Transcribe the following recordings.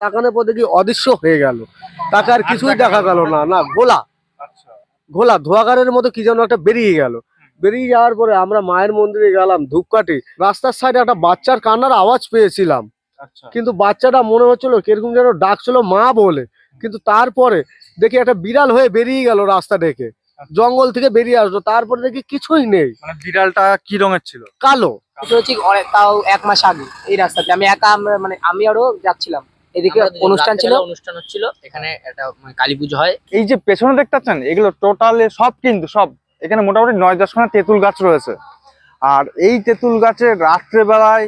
তাকানোর পর দেখি অদৃশ্য হয়ে গেল? তাকে আর কিছুই দেখা গেল না। না গোলা আচ্ছা। ঘোলা ধোয়াগারের মতো কি যেন একটা বেরিয়ে গেল। বেরিয়ে যাওয়ার পরে আমরা মায়ের মন্দিরে গেলাম ধূপকাঠি। রাস্তার সাইডে একটা বাচ্চার কান্নার আওয়াজ পেয়েছিলাম। আচ্ছা। কিন্তু বাচ্চাটা মনে হচ্ছিল কীরকম যেন ডাকছিল মা বলে। কিন্তু তারপরে দেখি একটা বিড়াল হয়ে বেরিয়ে গেল রাস্তা ডেকে জঙ্গল থেকে বেরিয়ে আসলো তারপরে দেখি কিছুই নেই। মানে বিড়ালটা কি রঙের ছিল? কালো। অনেক তাও এক মাস আগে এই রাস্তাতে। আমি একা মানে আমি আরও যাচ্ছিলাম। এদিকে অনুষ্ঠান ছিল। অনুষ্ঠান হচ্ছিল। এখানে একটা মানে কালী পুজো হয়। এই যে পেছনে দেখতে পাচ্ছেন এগুলো টোটালে সব কিন্তু সব এখানে মোটামুটি নয় দশখানা তেঁতুল গাছ রয়েছে। আর এই তেঁতুল গাছে রাত্রেবেলায়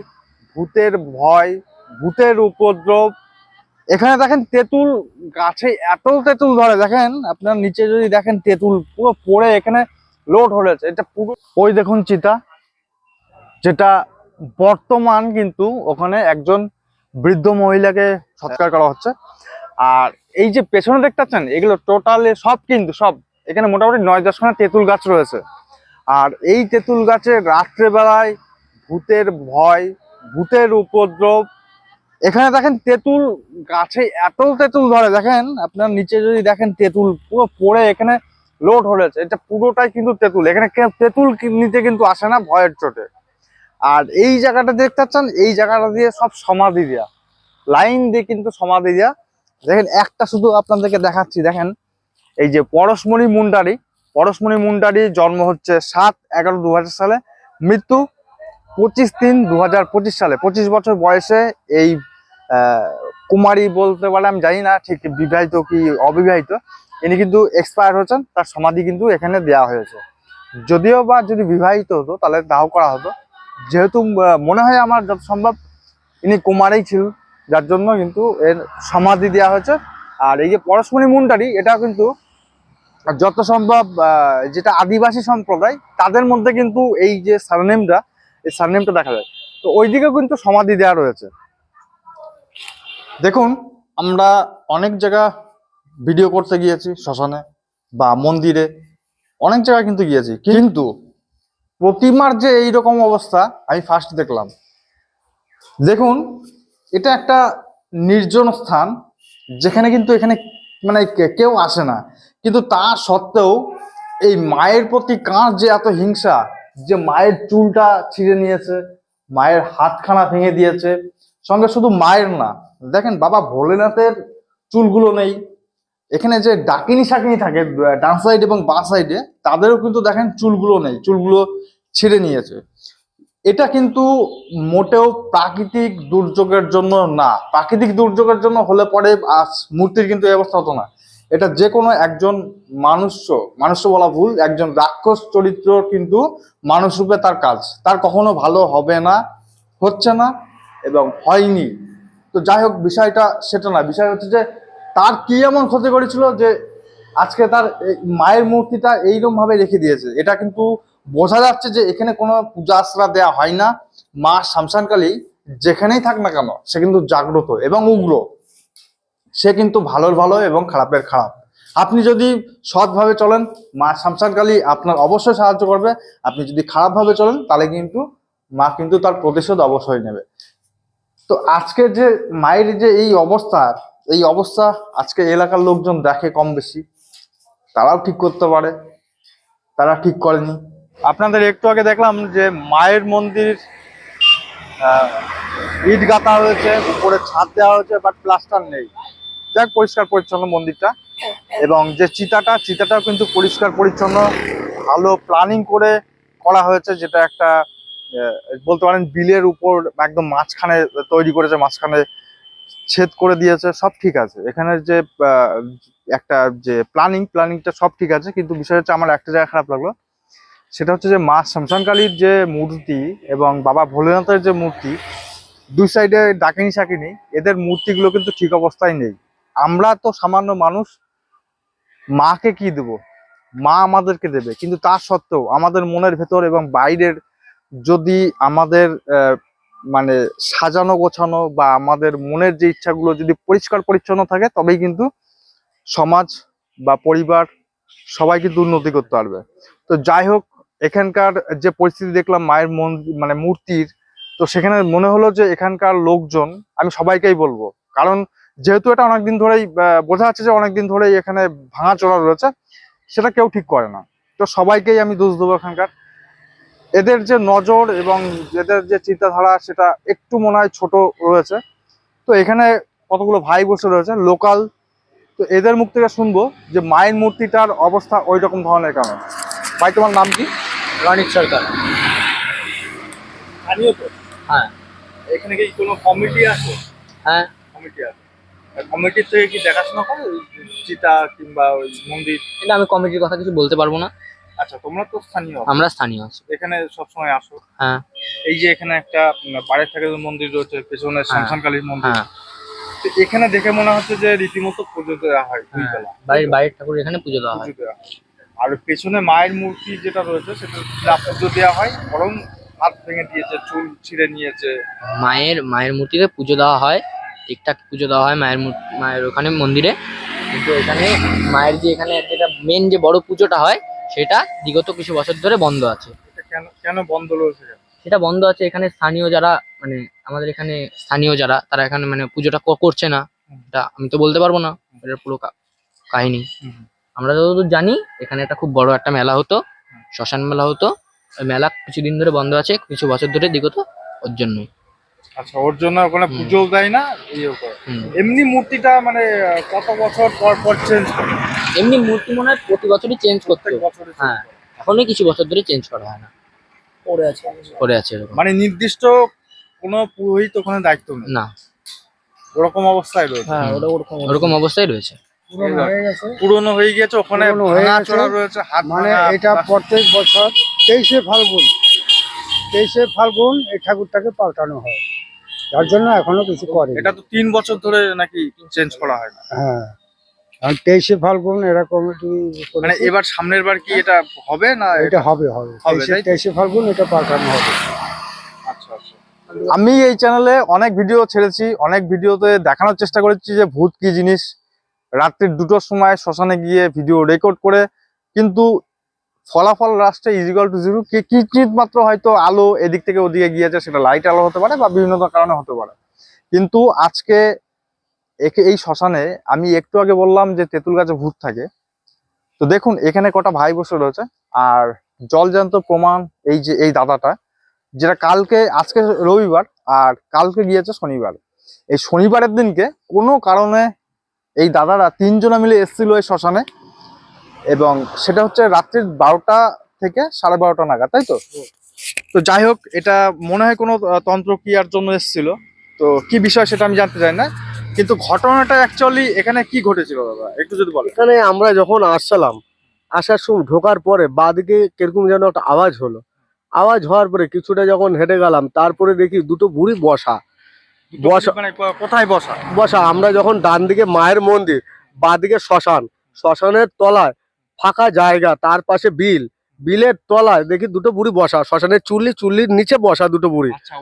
ভূতের ভয় ভূতের উপদ্রব। এখানে দেখেন তেঁতুল গাছে এত তেঁতুল ধরে দেখেন আপনার নিচে যদি দেখেন তেঁতুল পুরো পড়ে এখানে লোড হয়েছে এটা পুরো ওই দেখুন চিতা যেটা বর্তমান কিন্তু ওখানে একজন বৃদ্ধ মহিলাকে সৎকার করা হচ্ছে। আর এই যে পেছনে দেখতে পাচ্ছেন এগুলো টোটালে সব কিন্তু সব, এখানে মোটামুটি নয় দশখানা তেঁতুল গাছ রয়েছে। আর এই তেঁতুল গাছে রাত্রেবেলায় ভূতের ভয়, ভূতের উপদ্রব। এখানে দেখেন তেঁতুল গাছে এত তেঁতুল ধরে, দেখেন আপনার নিচে যদি দেখেন তেঁতুল পুরো পড়ে, এখানে লোড হয়েছে এটা পুরোটাই কিন্তু তেঁতুল, এখানে তেঁতুল নিতে কিন্তু আসে না, ভয়ের চোটে। আর এই জায়গাটা দেখতে পাচ্ছেন, এই জায়গাটা দিয়ে সব সমাধি দেওয়া লাইন দিয়ে কিন্তু সমাধি দেওয়া দেখেন, একটা শুধু আপনাদেরকে দেখাচ্ছি, দেখেন, এই যে পরশমণি মুন্ডারি। পরশমণি মুন্ডারি জন্ম হচ্ছে সাত এগারো দু সালে, মৃত্যু পঁচিশ তিন দু পঁচিশ সালে। পঁচিশ বছর বয়সে এই কুমারী বলতে পারে, আমি জানি না ঠিক বিবাহিত কি অবিবাহিত। ইনি কিন্তু এক্সপায়ার হয়েছেন, তার সমাধি কিন্তু এখানে দেওয়া হয়েছে। যদিও বা যদি বিবাহিত হতো, তাহলে দাহ করা হতো। যেহেতু মনে হয় আমার যত সম্ভব ইনি কুমারেই ছিল যার জন্য কিন্তু এর সমাধি দেওয়া হয়েছে। আর এই যে পরশমণি মুন্ডারি এটা কিন্তু যত সম্ভব যেটা আদিবাসী সম্প্রদায়, তাদের মধ্যে কিন্তু এই যে সারনেমটা, এই সারনেমটা দেখা যায়। তো ওইদিকেও কিন্তু সমাধি দেওয়া রয়েছে। দেখুন, আমরা অনেক জায়গা ভিডিও করতে গিয়েছি শ্মশানে বা মন্দিরে, অনেক জায়গায় কিন্তু গিয়েছি। কিন্তু প্রতিমার যে এইরকম অবস্থা, আমি ফার্স্ট দেখলাম। দেখুন, এটা একটা নির্জন স্থান, যেখানে কিন্তু এখানে মানে কেউ আসে না। কিন্তু তা সত্ত্বেও এই মায়ের প্রতি কার যে এত হিংসা, যে মায়ের চুলটা ছিঁড়ে নিয়েছে, মায়ের হাতখানা ভেঙে দিয়েছে, সঙ্গে শুধু মায়ের না। দেখেন, বাবা ভোলেনাথের চুলগুলো নেই এখানে যে ডাকিনি শাকিনি থাকে ডান সাইড এবং বাঁ সাইডে তাদেরও কিন্তু দেখেন চুলগুলো নেই, চুলগুলো ছিঁড়ে নিয়েছে। এটা কিন্তু মোটেও প্রাকৃতিক দুর্যোগের জন্য না। প্রাকৃতিক দুর্যোগের জন্য হলে পরে আজ মূর্তির কিন্তু এই অবস্থা হতো না। এটা যে কোনো একজন মানুষ মানুষ বলা ভুল, একজন রাক্ষস চরিত্র কিন্তু মানুষ রূপে তার কাজ। তার কখনো ভালো হবে না, হচ্ছে না এবং হয়নি। তো যাই হোক, বিষয়টা সেটা না। বিষয় হচ্ছে যে তার কি এমন ক্ষতি করেছিল যে আজকে তার মায়ের মূর্তিটা এইরকম ভাবে রেখে দিয়েছে? এটা কিন্তু বোঝা যাচ্ছে যে এখানে কোনো পূজা আশ্রা দেওয়া হয় না। মা শামশানকালী যেখানেই থাক না কেন, সে কিন্তু জাগ্রত এবং উগ্র। সে কিন্তু ভালোর ভালো এবং খারাপের খারাপ। আপনি যদি সৎভাবে চলেন, মা শামশানকালী আপনার অবশ্যই সাহায্য করবে। আপনি যদি খারাপভাবে চলেন, তাহলে কিন্তু মা কিন্তু তার প্রতিশোধ অবশ্যই নেবে। তো আজকে যে মায়ের যে এই অবস্থা এই অবস্থা, আজকে এলাকার লোকজন দেখে কম বেশি। তারাও ঠিক করতে পারে, তারা ঠিক করেনি। আপনাদের একটু আগে দেখলাম যে মায়ের মন্দির ইট গাঁথা হয়েছে, উপরে ছাদ দেওয়া হয়েছে বাট প্লাস্টার নেই। যাক, পরিষ্কার পরিচ্ছন্ন মন্দিরটা। এবং যে চিতাটা, চিতাটাও কিন্তু পরিষ্কার পরিচ্ছন্ন। ভালো প্ল্যানিং করে করা হয়েছে, যেটা একটা বলতে পারেন বিলের উপর একদম মাঝখানে তৈরি করেছে, মাঝখানে ছেদ করে দিয়েছে, সব ঠিক আছে। এখানে যে একটা যে প্ল্যানিং প্ল্যানিংটা সব ঠিক আছে, কিন্তু বিষয় হচ্ছে আমার একটা জায়গা খারাপ লাগল। সেটা হচ্ছে যে মা শ্মশানকালীর যে মূর্তি এবং বাবা ভোলেনাথের যে মূর্তি, দুই সাইডে ডাকিনি শাকিনি এদের মূর্তিগুলো কিন্তু ঠিক অবস্থায় নেই। আমরা তো সামান্য মানুষ, মাকে কি দেব? মা আমাদেরকে দেবে। কিন্তু তার সত্ত্বেও আমাদের মনের ভেতর এবং বাইরের যদি আমাদের মানে সাজানো গোছানো বা আমাদের মনের যে ইচ্ছাগুলো যদি পরিষ্কার পরিচ্ছন্ন থাকে, তবেই কিন্তু সমাজ বা পরিবার সবাই কিন্তু উন্নতি করতে পারবে। তো যাই হোক, এখানকার যে পরিস্থিতি দেখলাম, মায়ের মন্দির মানে মূর্তির, তো সেখানে মনে হলো যে এখানকার লোকজন, আমি সবাইকেই বলব। কারণ যেহেতু এটা অনেকদিন ধরেই বোঝা যাচ্ছে যে অনেকদিন ধরেই এখানে ভাঙা চোরা রয়েছে, সেটা কেউ ঠিক করে না। তো সবাইকেই আমি দোষ দেবো এখানকার। এদের যে নজর এবং এদের যে চিন্তাধারা সেটা একটু মনে হয় ছোট রয়েছে। তো এখানে কতগুলো ভাই বসে রয়েছে লোকাল। তো এদের মুখ থেকে শুনব যে মায়ের মূর্তিটার অবস্থা ওই রকম ধরনের কেন ভাই তোমার নাম কি? রনিত সরকার। স্থানীয় তো? হ্যাঁ। এখানে কি কোনো কমিটি আছে? হ্যাঁ। কমিটি আছে। কমিটির থেকে কি দেখাশোনা করে? চিতা কিংবা ওই মন্দির? এটা আমি কমিটির কথা কিছু বলতে পারব না। আচ্ছা তোমরা তো স্থানীয়। আমরা স্থানীয় আছি। এখানে সবসময় আসো। হ্যাঁ। এই যে এখানে একটা বাড়ির থেকে মন্দির রয়েছে পেছনে শ্মশান কালীর মন্দির। হ্যাঁ। তো এখানে দেখে মনে হচ্ছে যে রীতিমতো পুজো দেওয়া হয় দুই হ্যাঁ। বেলা বাড়ির বাড়ির ঠাকুর এখানে পুজো দেওয়া হয়। হয়। আর পেছনে মায়ের মূর্তি যেটা রয়েছে সেটা পুজো দেওয়া হয় বরং হাত ভেঙে দিয়েছে চুল ছিঁড়ে নিয়েছে। মায়ের মায়ের মূর্তিতে পুজো দেওয়া হয় ঠিকঠাক পুজো দেওয়া হয় মায়ের মূর্তি মায়ের ওখানে মন্দিরে। কিন্তু এখানে মায়ের যে এখানে যেটা মেন যে বড় পুজোটা হয় সেটা বিগত কিছু বছর ধরে বন্ধ আছে। কেন কেন বন্ধ রয়েছে সেটা? বন্ধ আছে এখানে স্থানীয় যারা মানে আমাদের এখানে স্থানীয় যারা তারা এখানে মানে পুজোটা ক- করছে না। এটা আমি তো বলতে পারব না এটার পুরো কা- কাহিনী। আমরা যতদূর জানি এখানে একটা খুব বড় একটা মেলা হতো শ্মশান মেলা হতো। ওই মেলা কিছুদিন ধরে বন্ধ আছে কিছু বছর ধরে বিগত ওর জন্যই। আচ্ছা ওর জন্য ওখানে হুম। পুজো দেয় না ইয়ে করে। হুম। এমনি মূর্তিটা মানে আহ, কত বছর পর পর চেঞ্জ করে? এমনি মূর্তি মনে হয় প্রতি বছরই চেঞ্জ করতে। হ্যাঁ করে। এখনই কিছু বছর ধরে চেঞ্জ করা হয় না। পড়ে আছে করে আছে মানে নির্দিষ্ট কোনো পুরোহিত ওখানে দায়িত্ব নেই? না। ওরকম অবস্থায় রয়েছে? হ্যাঁ ওরকম ওরকম অবস্থায় রয়েছে। পুরনো হয়ে গেছে। হয়ে ওখানে হয়ে রয়েছে হাত মানে এটা প্রত্যেক বছর তেইশে ফাল্গুন তেইশে ফাল্গুন এই ঠাকুরটাকে পাল্টানো হয়। যার জন্য এখনও কিছু করে এটা তো তিন বছর ধরে নাকি চেঞ্জ করা হয় না। হ্যাঁ। আর তেইশে ফাল্গুন এরা কমিটি মানে এবার সামনের বার কি এটা হবে না এটা হবে হবে। তেইশে? ফাল্গুন এটা পাল্টানো হবে। আচ্ছা আচ্ছা। আমি এই চ্যানেলে অনেক ভিডিও ছেড়েছি অনেক ভিডিওতে দেখানোর চেষ্টা করেছি যে ভূত কি জিনিস। রাত্রির দুটোর সময় শ্মশানে গিয়ে ভিডিও রেকর্ড করে কিন্তু ফলাফল রাষ্ট্রে ইজিকাল টু জিরো কি কিঞ্চিত মাত্র হয়তো আলো এদিক থেকে ওদিকে গিয়েছে সেটা লাইট আলো হতে পারে বা বিভিন্ন কারণে হতে পারে। কিন্তু আজকে এই শ্মশানে আমি একটু আগে বললাম যে তেঁতুল গাছে ভূত থাকে। তো দেখুন, এখানে কটা ভাই বসে রয়েছে। আর জলজান্ত প্রমাণ এই যে, এই দাদাটা, যেটা কালকে, আজকে রবিবার, আর কালকে গিয়েছে শনিবার। এই শনিবারের দিনকে কোনো কারণে এই দাদারা তিনজনে মিলে এসেছিল এই শ্মশানে, এবং সেটা হচ্ছে রাত্রির বারোটা থেকে সাড়ে বারোটা নাগাদ, তাই তো? তো যাই হোক, এটা মনে হয় কোনো তন্ত্রক্রিয়ার জন্য এসেছিল। তো কি বিষয় সেটা আমি জানতে চাই না। কিন্তু ঘটনাটা অ্যাকচুয়ালি এখানে কি ঘটেছিল দাদা একটু যদি বলেন। এখানে আমরা যখন আসছিলাম আসার সময় ঢোকার পরে বাদিকে কীরকম যেন একটা আওয়াজ হলো। আওয়াজ হওয়ার পরে কিছুটা যখন হেঁটে গেলাম তারপরে দেখি দুটো বুড়ি বসা। বসা মানে কোথায় বসা? বসা আমরা যখন ডান দিকে মায়ের মন্দির বাদিকে শ্মশান শ্মশানের তলায় ফাঁকা জায়গা তার পাশে বিল। বিলের তলায় দেখি দুটো বুড়ি বসা শ্মশানের চুল্লি চুল্লির নিচে বসা দুটো বুড়ি। আচ্ছা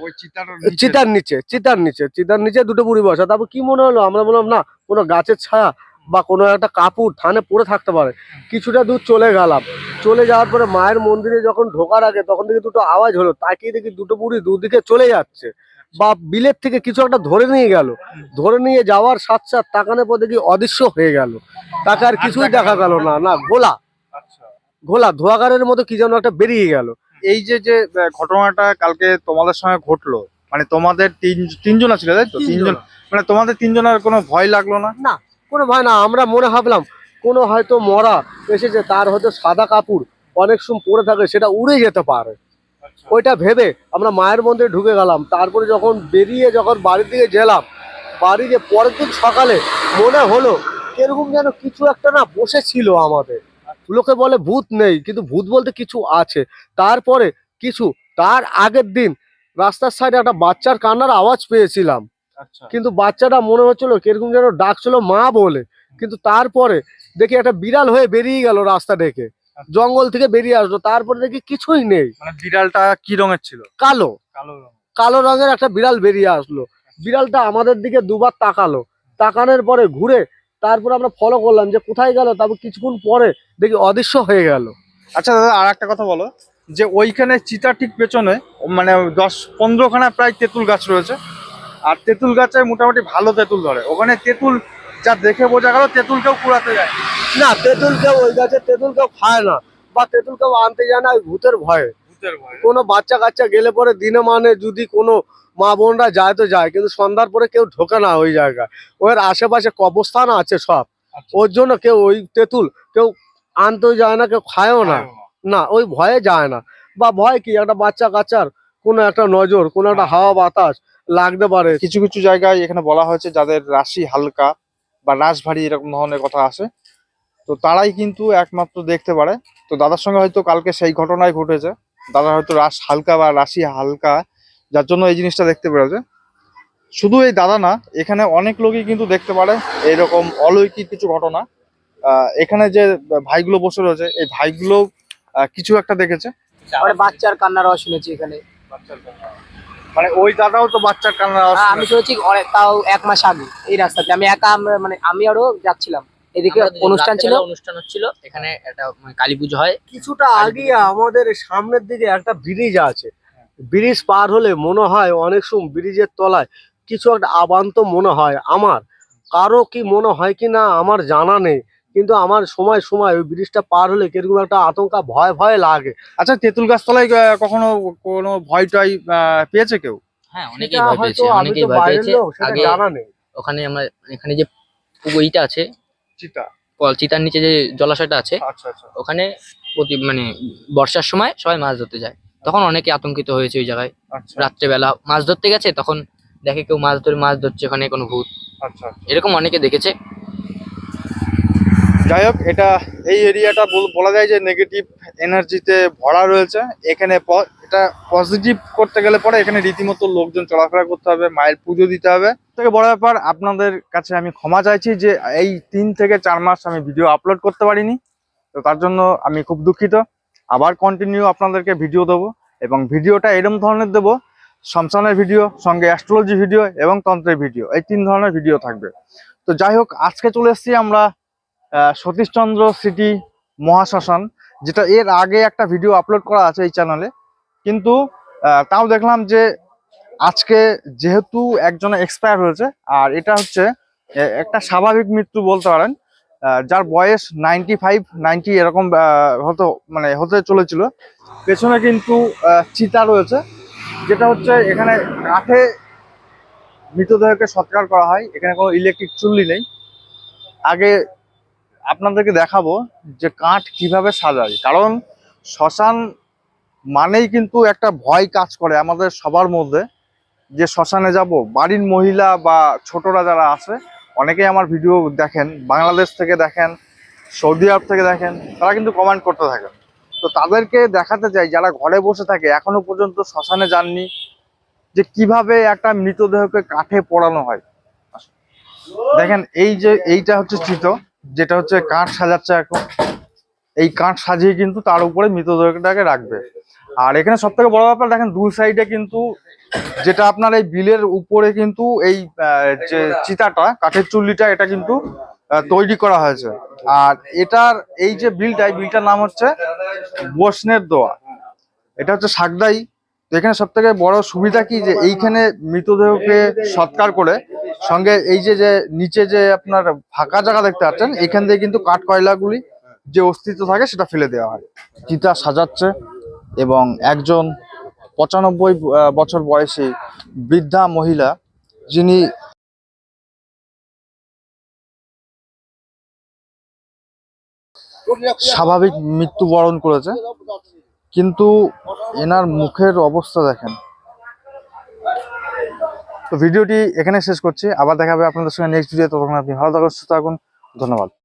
চিতার নিচে চিতার নিচে চিতার নিচে দুটো বুড়ি বসা। তারপর কি মনে হলো? আমরা বললাম না কোনো গাছের ছায়া বা কোনো একটা কাপড় থানে পড়ে থাকতে পারে। কিছুটা দূর চলে গেলাম। চলে যাওয়ার পরে মায়ের মন্দিরে যখন ঢোকার আগে তখন দেখি দুটো আওয়াজ হলো। তাকিয়ে দেখি দুটো বুড়ি দুদিকে চলে যাচ্ছে বা বিলের থেকে কিছু একটা ধরে নিয়ে গেল। ধরে নিয়ে যাওয়ার সাথ সাথ তাকানোর পর দেখি অদৃশ্য হয়ে গেল। তাকে আর কিছুই দেখা গেল না না গোলা। আচ্ছা গোলা ধোয়াগারের মতো কি যেন একটা বেরিয়ে গেল। এই যে যে ঘটনাটা কালকে তোমাদের সঙ্গে ঘটলো মানে তোমাদের তিন তিনজন ছিল তাই তো? তিনজন। মানে তোমাদের তিনজনের কোনো ভয় লাগল না? না কোনো ভয় না আমরা মনে ভাবলাম কোনো হয়তো মরা এসেছে তার হয়তো সাদা কাপড় অনেক সময় পরে থাকে সেটা উড়ে যেতে পারে। ওইটা ভেবে আমরা মায়ের মন্দিরে ঢুকে গেলাম তারপরে যখন বেরিয়ে যখন বাড়ির দিকে গেলাম বাড়ি যে পরের দিন সকালে মনে হলো এরকম যেন কিছু একটা না বসেছিল আমাদের। লোকে বলে ভূত নেই কিন্তু ভূত বলতে কিছু আছে। তারপরে কিছু তার আগের দিন রাস্তার সাইডে একটা বাচ্চার কান্নার আওয়াজ পেয়েছিলাম। আচ্ছা। কিন্তু বাচ্চাটা মনে হচ্ছিল কীরকম যেন ডাকছিল মা বলে। কিন্তু তারপরে দেখি একটা বিড়াল হয়ে বেরিয়ে গেল রাস্তা ডেকে জঙ্গল থেকে বেরিয়ে আসলো তারপরে দেখি কিছুই নেই। মানে বিড়ালটা কি রঙের ছিল? কালো। কালো কালো রঙের একটা বিড়াল বেরিয়ে আসলো। বিড়ালটা আমাদের দিকে দুবার তাকালো। তাকানোর পরে ঘুরে তারপরে আমরা ফলো করলাম যে কোথায় গেল তারপর কিছুক্ষণ পরে দেখি অদৃশ্য হয়ে গেল। আচ্ছা দাদা আর একটা কথা বলো যে ওইখানে চিতা ঠিক পেছনে মানে দশ পনেরোখানা প্রায় তেঁতুল গাছ রয়েছে আর তেঁতুল গাছে মোটামুটি ভালো তেঁতুল ধরে। ওখানে তেঁতুল যা দেখে বোঝা গেল তেঁতুল কেউ কুড়াতে যায়। না তেঁতুল কেউ ওই গাছে তেঁতুল কেউ খায় না বা তেঁতুল কেউ আনতে যায় না ওই ভূতের ভয়ে। ভূতের ভয়। কোনো বাচ্চা কাচ্চা গেলে পরে দিনে মানে যদি কোনো মা বোনরা যায় তো যায় কিন্তু সন্ধ্যার পরে কেউ ঢোকে না ওই জায়গায়। ওর আশেপাশে কবরস্থান আছে সব। আচ্ছা। ওর জন্য কেউ ওই তেঁতুল কেউ আনতেও যায় না কেউ খায়ও না। না। ওই ভয়ে যায় না। বা ভয় কি একটা বাচ্চা কাচ্চার কোনো একটা নজর কোনো একটা হ্যাঁ। হাওয়া বাতাস লাগতে পারে। কিছু কিছু জায়গায় এখানে বলা হয়েছে যাদের রাশি হালকা বা রাশ ভারী এরকম ধরনের কথা আসে তো তারাই কিন্তু একমাত্র দেখতে পারে। তো দাদার সঙ্গে হয়তো কালকে সেই ঘটনাই ঘটেছে। দাদা হয়তো রাশ হালকা বা রাশি হালকা যার জন্য এই জিনিসটা দেখতে পেরেছে শুধু এই দাদা না এখানে অনেক লোকই কিন্তু দেখতে পারে এইরকম অলৌকিক কিছু ঘটনা। আহ, এখানে যে ভাইগুলো বসে রয়েছে এই ভাইগুলো আহ, কিছু একটা দেখেছে। মানে বাচ্চার কান্নার আওয়াজ শুনেছি এখানে। মানে ওই দাদাও তো বাচ্চার কান্নার আওয়াজ আমি শুনেছি। অনেক তাও এক মাস আগে এই রাস্তাতে। আমি একা মানে আমি আরও যাচ্ছিলাম। এদিকে অনুষ্ঠান ছিল। অনুষ্ঠান হচ্ছিল। এখানে একটা মানে কালী পুজো হয়। কিছুটা আগে আমাদের সামনের দিকে একটা ব্রিজ আছে। ব্রিজ পার হলে মনে হয় অনেক সময় ব্রিজের তলায় কিছু একটা আবান্ত মনে হয় আমার। কারও কি মনে হয় কি না আমার জানা নেই। কিন্তু আমার সময় সময় ওই ব্রিজটা পার হলে কীরকম একটা আতঙ্কা ভয় ভয় লাগে। আচ্ছা তেঁতুল গাছতলায় কখনো কোনো ভয় টয় পেয়েছে কেউ? হ্যাঁ অনেকেই সেটা ভয় পেয়েছে। অনেকেই ভয় পেয়েছে। আগে জানা নেই। ওখানে আমরা এখানে যে আছে চিতা। চিতার নিচে যে জলাশয়টা আছে আচ্ছা আচ্ছা। ওখানে প্রতি মানে বর্ষার সময় সবাই মাছ ধরতে যায়। তখন অনেকে আতঙ্কিত হয়েছে ওই জায়গায়। আচ্ছা। রাত্রেবেলা মাছ ধরতে গেছে তখন দেখে কেউ মাছ ধরে মাছ ধরছে ওখানে কোনো ভূত। আচ্ছা এরকম অনেকে দেখেছে। যাই হোক এটা এই এরিয়াটা বলা যায় যে নেগেটিভ এনার্জিতে ভরা রয়েছে। এখানে এটা পজিটিভ করতে গেলে পরে এখানে রীতিমতো লোকজন চলাফেরা করতে হবে মায়ের পুজো দিতে হবে। থেকে বড় ব্যাপার আপনাদের কাছে আমি ক্ষমা চাইছি যে এই তিন থেকে চার মাস আমি ভিডিও আপলোড করতে পারিনি। তো তার জন্য আমি খুব দুঃখিত। আবার কন্টিনিউ আপনাদেরকে ভিডিও দেবো এবং ভিডিওটা এরকম ধরনের দেবো, শ্মশানের ভিডিও সঙ্গে অ্যাস্ট্রোলজি ভিডিও এবং তন্ত্রের ভিডিও এই তিন ধরনের ভিডিও থাকবে। তো যাই হোক, আজকে চলে এসেছি আমরা সতীশচন্দ্র সিটি মহাশ্মশান, যেটা এর আগে একটা ভিডিও আপলোড করা আছে এই চ্যানেলে কিন্তু তাও দেখলাম যে আজকে যেহেতু একজন এক্সপায়ার হয়েছে, আর এটা হচ্ছে একটা স্বাভাবিক মৃত্যু বলতে পারেন যার বয়স নাইনটি ফাইভ নাইনটি এরকম হতো মানে হতে চলেছিল। পেছনে কিন্তু চিতা রয়েছে, যেটা হচ্ছে এখানে কাঠে মৃতদেহকে সৎকার করা হয়। এখানে কোনো ইলেকট্রিক চুল্লি নেই। আগে আপনাদেরকে দেখাবো যে কাঠ কীভাবে সাজায়। কারণ শ্মশান মানেই কিন্তু একটা ভয় কাজ করে আমাদের সবার মধ্যে, যে শ্মশানে যাব। বাড়ির মহিলা বা ছোটরা যারা আছে অনেকেই আমার ভিডিও দেখেন, বাংলাদেশ থেকে দেখেন, সৌদি আরব থেকে দেখেন, তারা কিন্তু কমেন্ট করতে থাকেন তো তাদেরকে দেখাতে চাই, যারা ঘরে বসে থাকে, এখনও পর্যন্ত শ্মশানে যাননি, যে কীভাবে একটা মৃতদেহকে কাঠে পোড়ানো হয়। দেখেন, এই যে, এইটা হচ্ছে চিত যেটা হচ্ছে কাঠ সাজাচ্ছে এখন। এই কাঠ সাজিয়ে কিন্তু তার উপরে মৃতদেহটাকে রাখবে। আর এখানে সব থেকে বড় ব্যাপার দেখেন, দুই সাইডে কিন্তু যেটা আপনার এই বিলের উপরে কিন্তু এই যে চিতাটা, কাঠের চুল্লিটা, এটা কিন্তু তৈরি করা হয়েছে। আর এটার এই যে বিলটা, এই বিলটার নাম হচ্ছে বসনের দোয়া। এটা হচ্ছে সাগদাই। এখানে সব থেকে বড় সুবিধা কি যে এইখানে মৃতদেহকে সৎকার করে, সঙ্গে এই যে যে নিচে যে আপনার ফাঁকা জায়গা দেখতে পাচ্ছেন, এখান থেকে কিন্তু কাঠ কয়লাগুলি যে অস্তিত্ব থাকে সেটা ফেলে দেওয়া হয়। চিতা সাজাচ্ছে এবং একজন পঁচানব্বই বছর বয়সী বৃদ্ধা মহিলা যিনি স্বাভাবিক মৃত্যুবরণ করেছে, কিন্তু এনার মুখের অবস্থা দেখেন। তো ভিডিওটি এখানে শেষ করছি। আবার দেখা হবে আপনাদের সঙ্গে নেক্সট ভিডিও ততক্ষণ আপনি ভালো থাকুন, সুস্থ থাকুন। ধন্যবাদ।